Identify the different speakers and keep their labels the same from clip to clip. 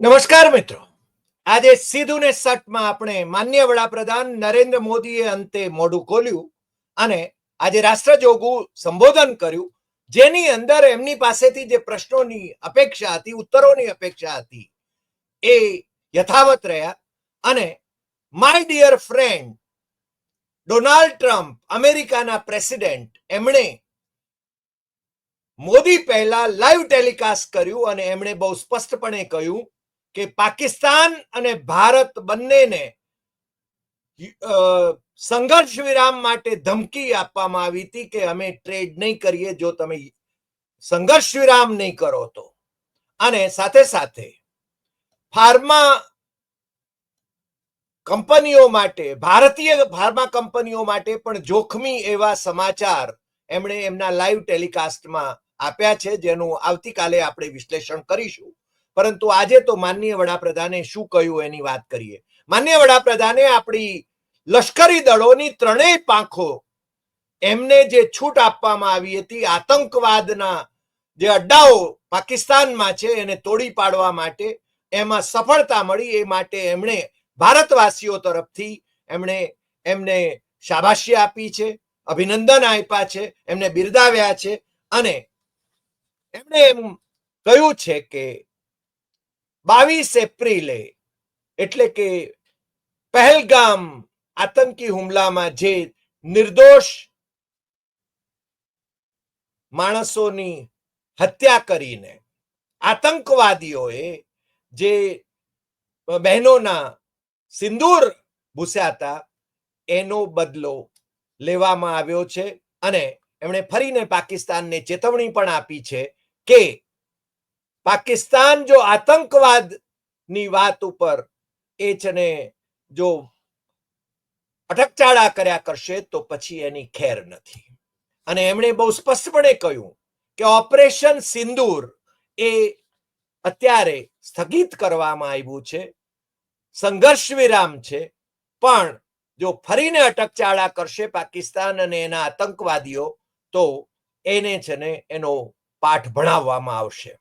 Speaker 1: નમસ્કાર મિત્રો. આજે સીધું ને સટમાં આપણે માન્ય વડાપ્રધાન નરેન્દ્ર મોદીએ અંતે મોઢું ખોલ્યું અને આજે રાષ્ટ્રજોગું સંબોધન કર્યું, જેની અંદર એમની પાસેથી જે પ્રશ્નોની અપેક્ષા હતી, ઉત્તરોની અપેક્ષા હતી, એ યથાવત રહ્યા અને my dear friend Donald Trump, અમેરિકાના પ્રેસિડેન્ટ, એમણે મોદી પહેલા લાઈવ ટેલિકાસ્ટ કર્યું અને એમણે બહુ સ્પષ્ટપણે કહ્યું કે પાકિસ્તાન અને ભારત બંનેને સંઘર્ષ વિરામ માટે ધમકી આપવામાં આવી હતી કે અમે ટ્રેડ નહીં કરીએ જો તમે સંઘર્ષ વિરામ નહીં કરો તો. અને સાથે સાથે ફાર્મા કંપનીઓ માટે, ભારતીય ફાર્મા કંપનીઓ માટે પણ જોખમી એવા સમાચાર એમણે એમના લાઈવ ટેલિકાસ્ટમાં આપ્યા છે, જેનું આવતીકાલે આપણે વિશ્લેષણ કરીશું. પરંતુ આજે તો માનનીય વડાપ્રધાને શું કહ્યું એની વાત કરીએ? માનનીય વડાપ્રધાને આપણી લશ્કરી દળોની ત્રણેય પાંખો એમને જે છૂટ આપવામાં આવી હતી, આતંકવાદના જે અડ્ડાઓ પાકિસ્તાનમાં છે, એને તોડી પાડવા માટે એમાં સફળતા મળી, એ માટે એમણે ભારતવાસીઓ તરફથી એમણે એમને શાબાશી આપી છે, અભિનંદન આપ્યા છે, એમને બિરદાવ્યા છે અને એમણે એમ કહ્યું છે કે બાવીસ એપ્રિલે એટલે કે પહેલગામ આતંકી હુમલામાં જે નિર્દોષ માણસોની હત્યા કરીને આતંકવાદીઓએ જે બહેનોના સિંદૂર ભૂસ્યા હતા, એનો બદલો લેવામાં આવ્યો છે અને એમણે ફરીને પાકિસ્તાનને ચેતવણી પણ આપી છે કે પાકિસ્તાન જો આતંકવાદની વાત ઉપર એ જો અટકચાળા કર્યા કરશે તો પછી એની ખેર નથી. અને એમણે બહુ સ્પષ્ટપણે કહ્યું કે ઓપરેશન સિંદૂર એ અત્યારે સ્થગિત કરવામાં આવ્યું છે, સંઘર્ષ વિરામ છે, પણ જો ફરીને અટકચાળા કરશે પાકિસ્તાન અને એના આતંકવાદીઓ તો એને છે ને એનો પાઠ ભણાવવામાં આવશે.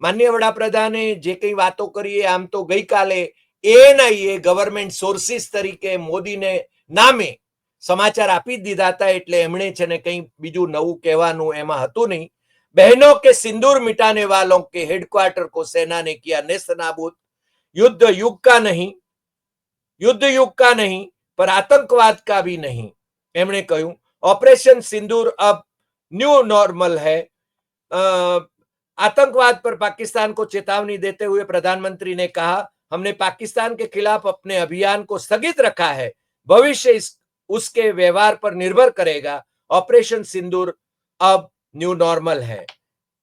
Speaker 1: માન્ય વડાપ્રધાને જે કઈ વાતો કરીએ, આમ તો ગઈકાલે એ એ ગવર્મેન્ટ સોર્સિસ તરીકે મોદીને નામે સમાચાર આપી દીધા હતા, એટલે એમણે છે ને કંઈ બીજું નવું કહેવાનું એમાં હતું નહીં. બહેનો કે સિંદૂર મિટાને વાલો કે હેડક્વાર્ટર કો સેના ને કિયા નેસ્ત યુદ્ધ યુગ કા નહીં, યુદ્ધ યુગ કા નહીં, પર આતંકવાદ કા ભી નહીં, એમણે કહ્યું. ઓપરેશન સિંદૂર અબ ન્યૂ નોર્મલ હૈ. आतंकवाद पर पाकिस्तान को चेतावनी देते हुए प्रधानमंत्री ने कहा हमने पाकिस्तान के खिलाफ अपने अभियान को स्थगित रखा है भविष्य इस उसके व्यवहार पर निर्भर करेगा ऑपरेशन सिंदूर अब न्यू नॉर्मल है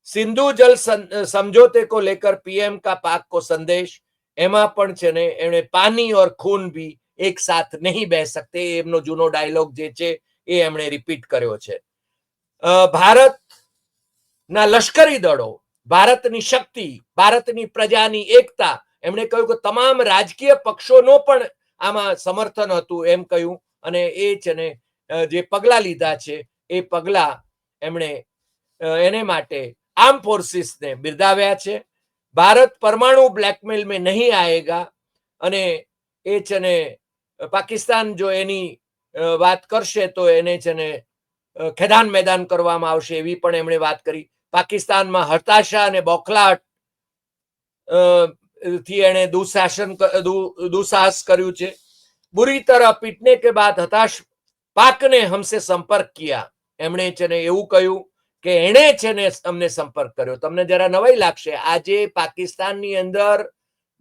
Speaker 1: सिंधु जल सं- समझौते को लेकर पीएम का पाक को संदेश એમાં પણ છે ને એમણે પાની ઓર ખૂન ભી એક સાથ નહીં બહ सकते એ એમનો જૂનો ડાયલોગ જે છે એ એમણે રિપીટ કર્યો છે અ, ભારતના લશ્કરી દળો ભારતની શક્તિ, ભારતની પ્રજાની એકતા. એમણે કહ્યું કે તમામ રાજકીય પક્ષોનો પણ આમાં સમર્થન હતું એમ કહ્યું. અને એ છે ને જે પગલા લીધા છે, એ પગલા એમણે એને માટે આર્મ ફોર્સિસને બિરદાવ્યા છે. ભારત પરમાણુ બ્લેકમેલ મેં નહીં આવેગા અને એ છે ને પાકિસ્તાન જો એની વાત કરશે તો એને છે ને ખેદાન મેદાન કરવામાં આવશે એવી પણ એમણે વાત કરી. પાકિસ્તાનમાં હતાશા અને બોખલાટથી એણે દુશાસન દુસાહસ કર્યું છે. બુરી તરહ પીટને કે બાદ હતાશ પાકને હમસે સંપર્ક કિયા. એમણે છે ને એવું કહ્યું કે એણે છે ને અમને સંપર્ક કર્યો. તમને જરા નવાઈ લાગશે, આજે પાકિસ્તાનની અંદર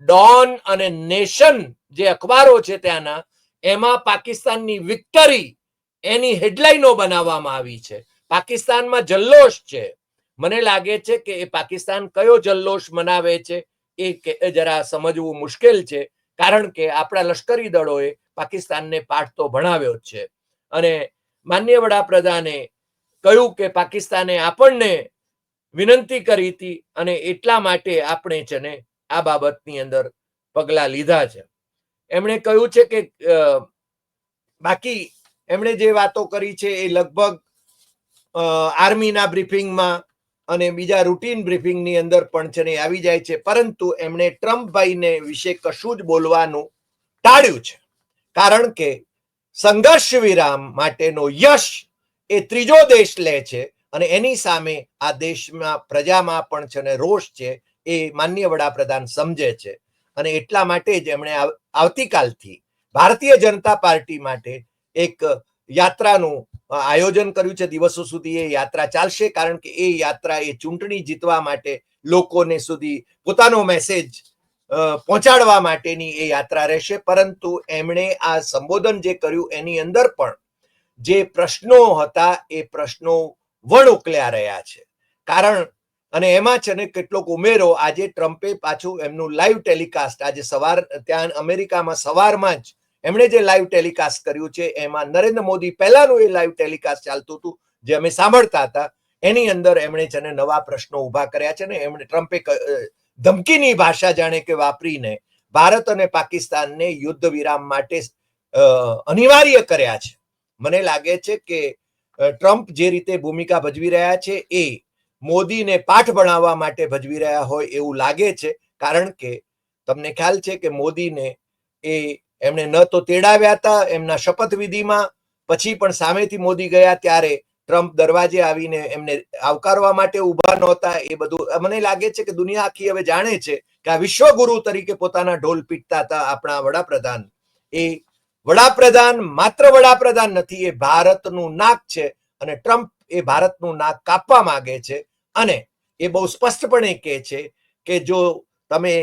Speaker 1: ડોન અને નેશન જે અખબારો છે ત્યાંના, એમાં પાકિસ્તાનની વિક્ટરી એની હેડલાઈનો બનાવવામાં આવી છે. પાકિસ્તાનમાં જલ્લોષ છે. મને લાગે છે કે એ પાકિસ્તાન કયો જલ્લોષ મનાવે છે એ જરા સમજવું મુશ્કેલ છે, કારણ કે આપણા લશ્કરી દળોએ પાકિસ્તાનને પાઠ તો ભણાવ્યો જ છે. અને માન્ય વડાપ્રધાને કહ્યું કે પાકિસ્તાને આપણને વિનંતી કરી હતી અને એટલા માટે આપણે છે ને આ બાબતની અંદર પગલા લીધા છે. એમણે કહ્યું છે કે બાકી એમણે જે વાતો કરી છે એ લગભગ આર્મીના બ્રીફિંગમાં અને બીજા રૂટીન બ્રીફિંગની અંદર પણ છે ને આવી જાય છે. પરંતુ એમણે ટ્રમ્પભાઈને વિશે કશું જ બોલવાનું ટાળ્યું છે. કારણ કે સંઘર્ષ વિરામ માટેનો યશ એ ત્રીજો દેશ લે છે અને એની સામે આ દેશમાં, પ્રજામાં પણ છે ને રોષ છે એ માન્ય વડાપ્રધાન સમજે છે. અને એટલા માટે જ એમણે આવ- આવતીકાલથી ભારતીય જનતા પાર્ટી માટે એક યાત્રાનું આયોજન કર્યું છે દિવસો સુધી એ યાત્રા ચાલશે કારણ કે એ યાત્રા એ ચૂંટણી જીતવા માટે લોકોને સુધી પોતાનો મેસેજ પહોંચાડવા માટેની એ યાત્રા રહેશે. પરંતુ એમણે આ સંબોધન જે કર્યું એની અંદર પણ જે પ્રશ્નો હતા એ પ્રશ્નો વણ ઉકલ્યા રહ્યા છે. કારણ અને એમાં છે ને કેટલોક ઉમેરો આજે ટ્રમ્પે પાછું એમનું લાઈવ ટેલિકાસ્ટ આજે સવાર, ત્યાં અમેરિકામાં સવારમાં જ એમણે જે લાઈવ ટેલિકાસ્ટ કર્યું છે, એમાં નરેન્દ્ર મોદી પહેલાનું એ લાઈવ ટેલિકાસ્ટ ચાલતું હતું, જે અમે સાંભળતા હતા, એની અંદર એમણે છે ને નવા પ્રશ્નો ઊભા કર્યા છે ને, એમણે ટ્રમ્પે ધમકીની ભાષા જાણે કે વાપરીને ભારત અને પાકિસ્તાનને યુદ્ધ વિરામ માટે અનિવાર્ય કર્યા છે. મને લાગે છે કે ટ્રમ્પ જે રીતે ભૂમિકા ભજવી રહ્યા છે એ મોદીને પાઠ ભણાવવા માટે ભજવી રહ્યા હોય એવું લાગે છે, કારણ કે તમને ખ્યાલ છે કે મોદીને એ એમણે ન તો તેડાવ્યા હતા એમના શપથવિધિમાં. પછી પણ સામેથી મોદી ગયા ત્યારે ટ્રમ્પ દરવાજે આવીને એમને આવકારવા માટે ઊભા નહોતા. એ બધું મને લાગે છે કે દુનિયા આખી હવે જાણે છે કે આ વિશ્વગુરુ તરીકે પોતાના ઢોલ પીટતા હતા આપણા વડાપ્રધાન. એ વડાપ્રધાન માત્ર વડાપ્રધાન નથી, એ ભારતનું નાક છે અને ટ્રમ્પ એ ભારતનું નાક કાપવા માંગે છે. અને એ બહુ સ્પષ્ટપણે કહે છે કે જો તમે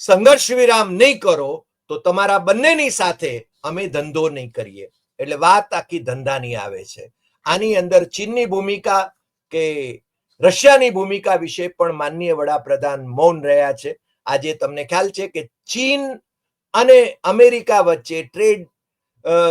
Speaker 1: સંઘર્ષ વિરામ નહીં કરો તો તમારા બંનેની સાથે અમે ધંધો નહીં કરીએ. એટલે વાત આખી ધંધાની આવે છે. આની અંદર ચીનની ભૂમિકા કે રશિયાની ભૂમિકા વિશે પણ માનનીય વડાપ્રધાન મૌન રહ્યા છે. આજે તમને ખ્યાલ છે કે ચીન અને અમેરિકા વચ્ચે ટ્રેડ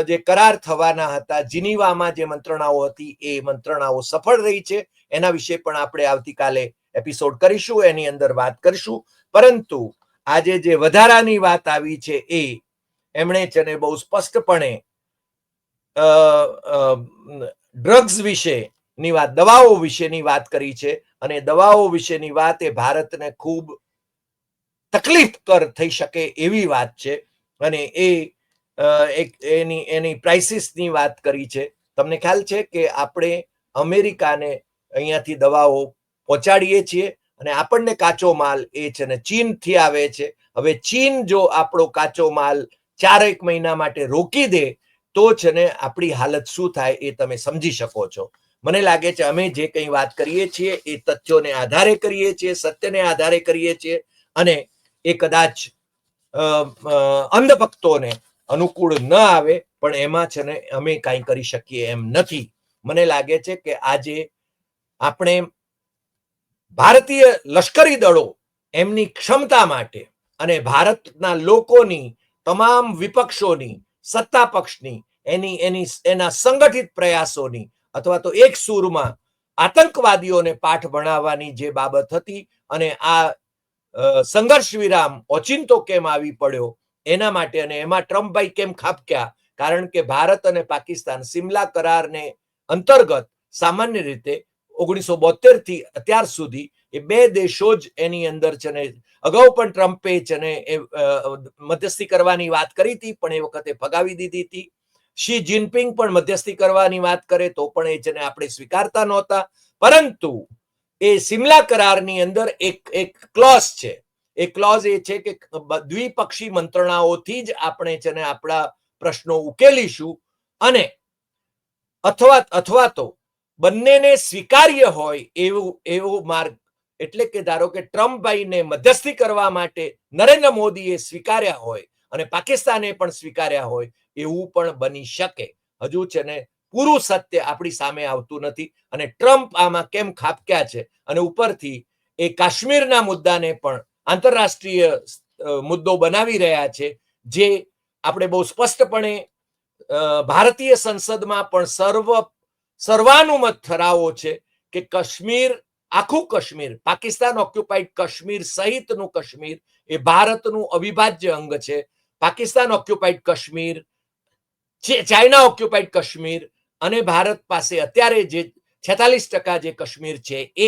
Speaker 1: જે કરાર થવાના હતા, જીનીવામાં જે મંત્રણાઓ હતી, એ મંત્રણાઓ સફળ રહી છે. એના વિશે પણ આપણે આવતીકાલે એપિસોડ કરીશું, એની અંદર વાત કરીશું. પરંતુ આજે જે વધારાની વાત આવી છે એ, એમણે છે ને બહુ સ્પષ્ટપણે ડ્રગ્સ વિશેની વાત, દવાઓ વિશેની વાત કરી છે અને દવાઓ વિશેની વાત એ ભારતને ખૂબ તકલીફ કર થઈ શકે એવી વાત છે અને એ એક, એની એની પ્રાઇસિસની વાત કરી છે. તમને ખ્યાલ છે કે આપણે અમેરિકાને અહીંયાથી દવાઓ પહોંચાડીએ છીએ અને આપણને કાચો માલ એ છે ને ચીનથી આવે છે. હવે ચીન જો આપણો કાચો માલ ચારેક મહિના માટે રોકી દે, તો છે ને આપણી હાલત શું થાય એ તમે સમજી શકો છો. મને લાગે છે અમે જે કંઈ વાત કરીએ છીએ એ તથ્યોને આધારે કરીએ છીએ, સત્યને આધારે કરીએ છીએ અને એ કદાચ અંધભક્તોને અનુકૂળ ન આવે, પણ એમાં છે ને અમે કાંઈ કરી શકીએ એમ નથી. મને લાગે છે કે આજે આપણે ભારતીય લશ્કરી દળો એમની ક્ષમતા માટે અને ભારતના લોકોની તમામ વિપક્ષોની, સત્તા પક્ષની, એની એની, એના સંગઠિત પ્રયાસોની અથવા તો એક સૂરમાં આતંકવાદીઓને પાઠ ભણાવવાની જે બાબત હતી અને આ સંઘર્ષ વિરામ ઓચિંતો કેમ આવી પડ્યો એના માટે અને એમાં ટ્રમ્પભાઈ કેમ ખાબક્યા? કારણ કે ભારત અને પાકિસ્તાન સિમલા કરારને અંતર્ગત સામાન્ય રીતે ઓગણીસો બોતેરથી અત્યાર સુધી એ બે દેશો જ એની અંદર છે ને, અગાઉ પણ ટ્રમ્પે છે ને એ મધ્યસ્થી કરવાની વાત કરી હતી, પણ એ વખતે ફગાવી દીધી હતી. શી જિનપિંગ પણ મધ્યસ્થી કરવાની વાત કરે તો પણ એ છે ને આપણે સ્વીકારતા નહોતા. પરંતુ એ સિમલા કરારની અંદર એક એક ક્લોઝ છે. એ ક્લોઝ એ છે કે દ્વિપક્ષી મંત્રણાઓથી જ આપણે છે ને આપણા પ્રશ્નો ઉકેલીશું અને અથવા અથવા તો બંનેને સ્વીકાર્ય હોય એવું, એવો માર્ગ. એટલે કે ધારો કે ટ્રમ્પભાઈને મધ્યસ્થી કરવા માટે નરેન્દ્ર મોદીએ સ્વીકાર્યા હોય અને પાકિસ્તાને પણ સ્વીકાર્યા હોય, એવું પણ બની શકે. હજુ છે ને પૂરું સત્ય આપણી સામે આવતું નથી અને ટ્રમ્પ આમાં કેમ ખાબક્યા છે અને ઉપરથી એ કાશ્મીરના મુદ્દાને પણ આંતરરાષ્ટ્રીય મુદ્દો બનાવી રહ્યા છે, જે આપણે બહુ સ્પષ્ટપણે ભારતીય સંસદમાં પણ સર્વ સર્વાનુમત ઠરાવો છે કે કાશ્મીર, આખું કાશ્મીર, પાકિસ્તાન ઓક્યુપાઈડ કાશ્મીર સહિતનું કાશ્મીર એ ભારતનું અવિભાજ્ય અંગ છે. Pakistan occupied Kashmir China occupied Kashmir અને ભારત પાસે અત્યારે જે છેતાલીસ ટકા જે કાશ્મીર છે એ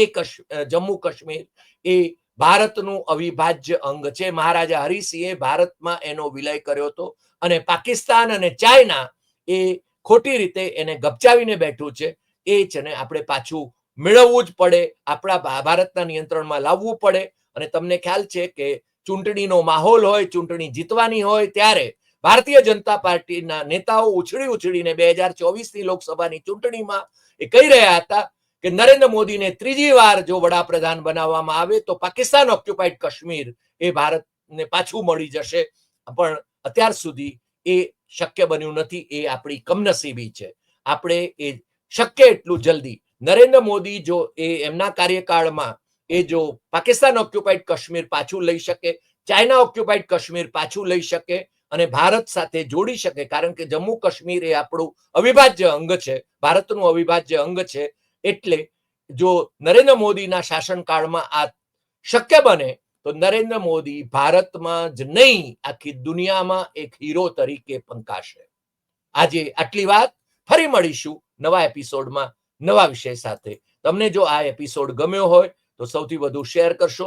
Speaker 1: જમ્મુ કાશ્મીર એ ભારતનું અવિભાજ્ય અંગ છે. મહારાજા હરિસિંહે ભારતમાં એનો વિલય કર્યો હતો અને પાકિસ્તાન અને ચાઇના એ ખોટી રીતે એને ગપચાવીને બેઠું છે, એ છે ને આપણે પાછું મેળવવું જ પડે, આપણા ભારતના નિયંત્રણમાં લાવવું પડે. અને તમને ખ્યાલ છે કે ચૂંટણીનો માહોલ હોય, ચૂંટણી જીતવાની હોય, ત્યારે ભારતીય જનતા પાર્ટીના નેતાઓ ઉછળી ઉછળીને બે હજાર ચોવીસની લોકસભાની ચૂંટણીમાં એ કહી રહ્યા હતા કે નરેન્દ્ર મોદીને ત્રીજી વાર જો વડાપ્રધાન બનાવવામાં આવે તો પાકિસ્તાન ઓક્યુપાઈડ કાશ્મીર એ ભારતને પાછું મળી જશે. પણ અત્યાર સુધી એ શક્ય બન્યું નથી, એ આપણી કમનસીબી છે. આપણે એ શક્ય એટલું જલ્દી. નરેન્દ્ર મોદી જો એ એમના કાર્યકાળમાં એ જો પાકિસ્તાન ઓક્યુપાઈડ કાશ્મીર પાછું લઈ શકે, ચાઇના ઓક્યુપાઈડ કાશ્મીર પાછું લઈ શકે અને ભારત સાથે જોડી શકે, કારણ કે જમ્મુ કાશ્મીર એ આપણું અવિભાજ્ય અંગ છે, ભારતનું અવિભાજ્ય અંગ છે, એટલે જો નરેન્દ્ર મોદીના શાસનકાળમાં આ શક્ય બને તો નરેન્દ્ર મોદી ભારતમાં જ નહીં, આખી દુનિયામાં એક હીરો તરીકે પંકાશે. આજે આટલી વાત, ફરી મળીશું નવા એપિસોડમાં નવા વિષય સાથે. તમને જો આ એપિસોડ ગમ્યો હોય, તો સૌથી વધુ શેર કરશો.